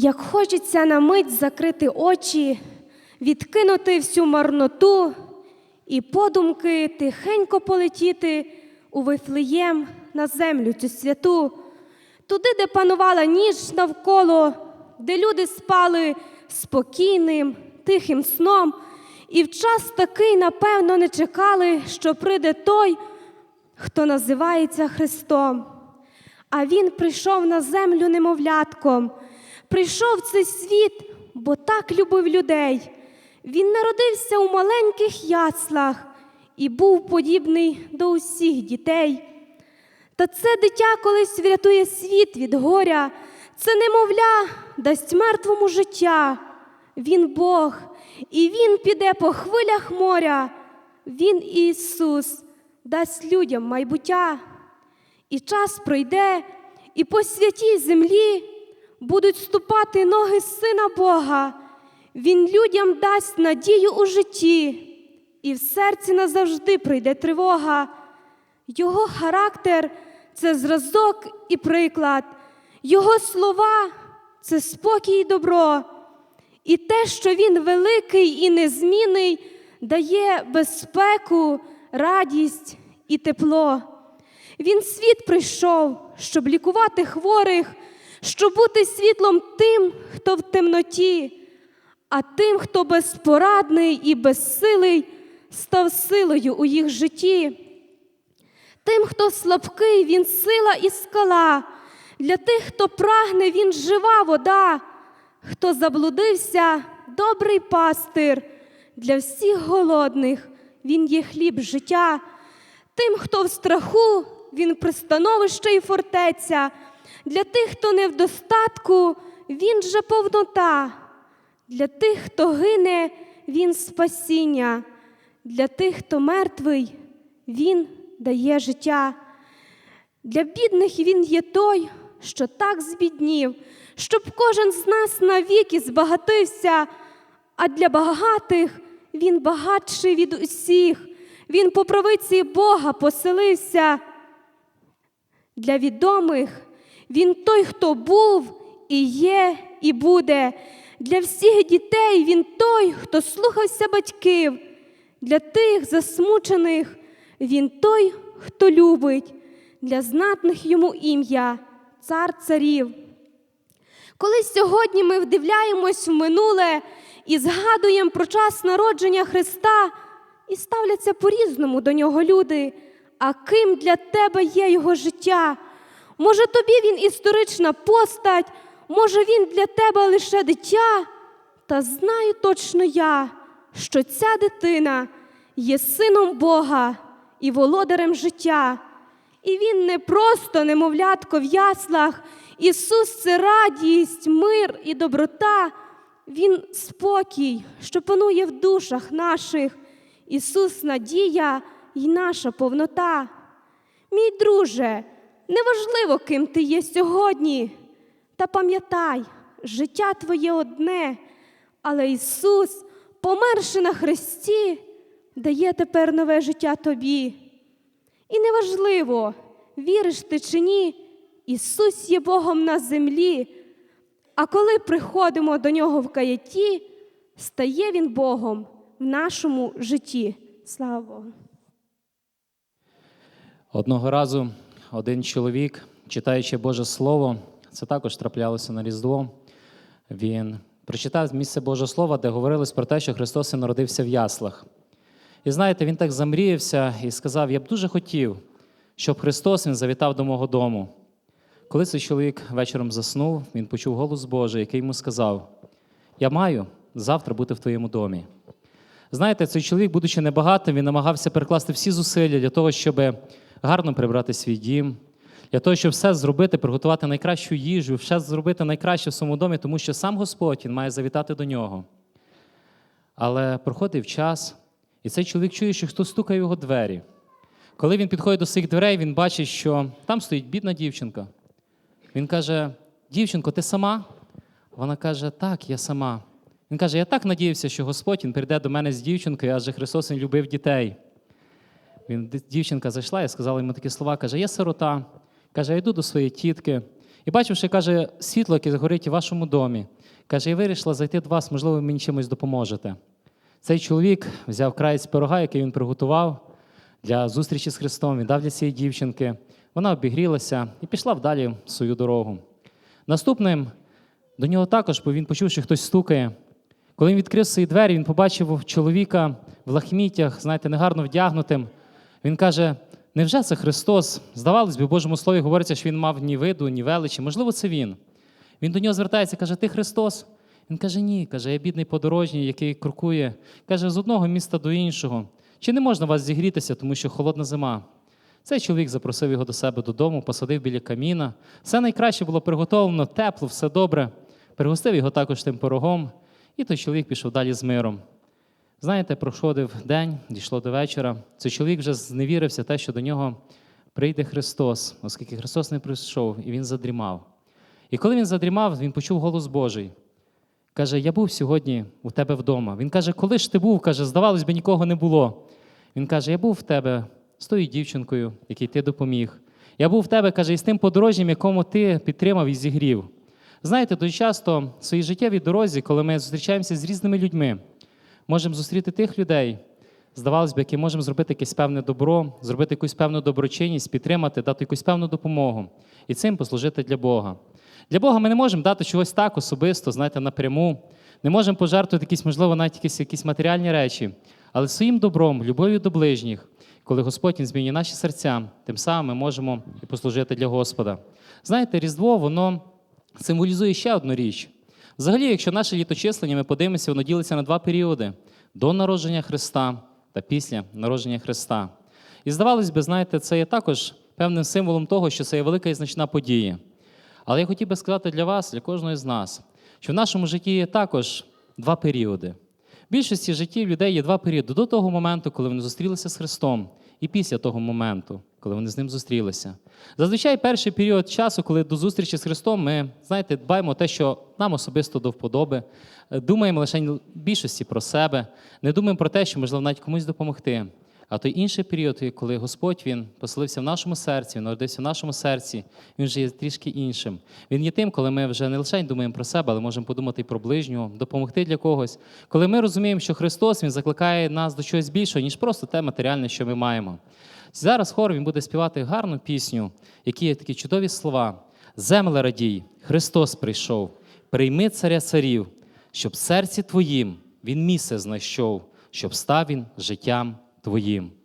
Як хочеться на мить закрити очі, відкинути всю марноту і подумки тихенько полетіти у Вифлеєм на землю цю святу, туди, де панувала ніч навколо, де люди спали спокійним, тихим сном, і в час такий, напевно, не чекали, що прийде той, хто називається Христом. А Він прийшов на землю немовлятком, прийшов в цей світ, бо так любив людей. Він народився у маленьких яслах і був подібний до усіх дітей. Та це дитя колись врятує світ від горя, це немовля дасть мертвому життя. Він Бог, і Він піде по хвилях моря. Він Ісус дасть людям майбуття. І час пройде, і по святій землі будуть ступати ноги Сина Бога. Він людям дасть надію у житті, і в серці назавжди прийде тривога. Його характер це зразок і приклад, Його слова це спокій і добро. І те, що він великий і незмінний, дає безпеку, радість і тепло. Він світ прийшов, щоб лікувати хворих, щоб бути світлом тим, хто в темноті, а тим, хто безпорадний і безсилий, став силою у їх житті. Тим, хто слабкий, він сила і скала. Для тих, хто прагне, він жива вода. Хто заблудився, добрий пастир. Для всіх голодних він є хліб життя. Тим, хто в страху, він пристановище і фортеця. Для тих, хто не в достатку, він же повнота. Для тих, хто гине, він спасіння. Для тих, хто мертвий, він дає життя. Для бідних він є той, що так збіднів, щоб кожен з нас навіки збагатився, а для багатих він багатший від усіх, він по правиці Бога поселився. Для відомих він той, хто був, і є, і буде. Для всіх дітей він той, хто слухався батьків. Для тих засмучених він той, хто любить, для знатних йому ім'я, цар царів. Коли сьогодні ми вдивляємось в минуле і згадуємо про час народження Христа, і ставляться по-різному до нього люди, а ким для тебе є його життя? Може, тобі він історична постать, може, він для тебе лише дитя? Та знаю точно я, що ця дитина є сином Бога і володарем життя. І він не просто немовлятко в яслах. Ісус це радість, мир і доброта. Він спокій, що панує в душах наших. Ісус надія і наша повнота. Мій друже, неважливо, ким ти є сьогодні. Та пам'ятай, життя твоє одне, але Ісус, померши на хресті, дає тепер нове життя тобі. І неважливо, віриш ти чи ні, Ісус є Богом на землі. А коли приходимо до Нього в каяті, стає Він Богом в нашому житті. Слава Богу! Одного разу один чоловік, читаючи Боже Слово, це також траплялося на Різдво. Він прочитав місце Божого Слова, де говорилось про те, що Христос і народився в яслах. І знаєте, він так замріявся і сказав: Я б дуже хотів, щоб Христос він завітав до мого дому. Коли цей чоловік вечором заснув, він почув голос Божий, який йому сказав: Я маю завтра бути в твоєму домі. Знаєте, цей чоловік, будучи небагатим, він намагався перекласти всі зусилля для того, щоб гарно прибрати свій дім, для того, щоб все зробити, приготувати найкращу їжу, все зробити найкраще в своєму домі, тому що сам Господь він має завітати до нього. Але проходив час, і цей чоловік чує, що хтось стукає в його двері. Коли він підходить до цих дверей, він бачить, що там стоїть бідна дівчинка. Він каже: Дівчинко, ти сама? Вона каже, так, я сама. Він каже: Я так надіявся, що Господь він прийде до мене з дівчинкою, адже Христос він любив дітей. Він, дівчинка зайшла і сказала йому такі слова: каже, я сирота. Каже, я йду до своєї тітки. І бачивши, каже, світло, яке горить у вашому домі, каже, я вирішила зайти до вас, можливо, ви мені чимось допоможете. Цей чоловік взяв краєць пирога, який він приготував для зустрічі з Христом, він дав для цієї дівчинки. Вона обігрілася і пішла вдалі свою дорогу. Наступним до нього також, бо він почув, що хтось стукає. Коли він відкрив свої двері, він побачив чоловіка в лахмітях, знаєте, негарно вдягнутим. Він каже: невже це Христос? Здавалось би, в Божому Слові говориться, що він мав ні виду, ні величі. Можливо, це він. Він до нього звертається, каже: Ти Христос? Він каже, ні. Каже, я бідний подорожній, який крокує. Каже, з одного міста до іншого. Чи не можна вас зігрітися, тому що холодна зима? Цей чоловік запросив його до себе додому, посадив біля каміна. Все найкраще було приготовлено, тепло, все добре. Пригостив його також тим пирогом, і той чоловік пішов далі з миром. Знаєте, проходив день, дійшло до вечора. Цей чоловік вже зневірився те, що до нього прийде Христос, оскільки Христос не прийшов, і він задрімав. І коли він задрімав, він почув голос Божий. Каже: Я був сьогодні у тебе вдома. Він каже, коли ж ти був? Каже, здавалось би, нікого не було. Він каже: Я був в тебе з тою дівчинкою, якій ти допоміг. Я був в тебе, каже, із тим подорожнім, якому ти підтримав і зігрів. Знаєте, дуже часто в своїй життєвій дорозі, коли ми зустрічаємося з різними людьми, можемо зустріти тих людей, здавалось би, які можемо зробити якесь певне добро, зробити якусь певну доброчинність, підтримати, дати якусь певну допомогу і цим послужити для Бога. Для Бога ми не можемо дати чогось так особисто, знаєте, напряму. Не можемо пожертвувати якісь, можливо, навіть якісь, якісь матеріальні речі, але своїм добром, любов'ю до ближніх, коли Господь змінює наші серця, тим самим ми можемо і послужити для Господа. Знаєте, Різдво, воно символізує ще одну річ. Взагалі, якщо наше літочислення, ми подивимося, воно ділиться на два періоди: до народження Христа та після народження Христа. І здавалось би, знаєте, це є також певним символом того, що це є велика і значна подія. Але я хотів би сказати для вас, для кожного з нас, що в нашому житті є також два періоди. В більшості життів людей є два періоди до того моменту, коли вони зустрілися з Христом, і після того моменту, коли вони з ним зустрілися. Зазвичай перший період часу, коли до зустрічі з Христом, ми знаєте, дбаємо те, що нам особисто до вподоби, думаємо лише більшості про себе, не думаємо про те, що можливо навіть комусь допомогти. А той інший період, коли Господь Він поселився в нашому серці, Він народився в нашому серці, він вже є трішки іншим. Він є тим, коли ми вже не лише думаємо про себе, але можемо подумати і про ближнього, допомогти для когось. Коли ми розуміємо, що Христос Він закликає нас до чогось більшого, ніж просто те матеріальне, що ми маємо. Зараз хор він буде співати гарну пісню, які є такі чудові слова. Земле радій, Христос прийшов, прийми царя царів, щоб в серці твоїм він місце знайшов, щоб став він життям твоїм.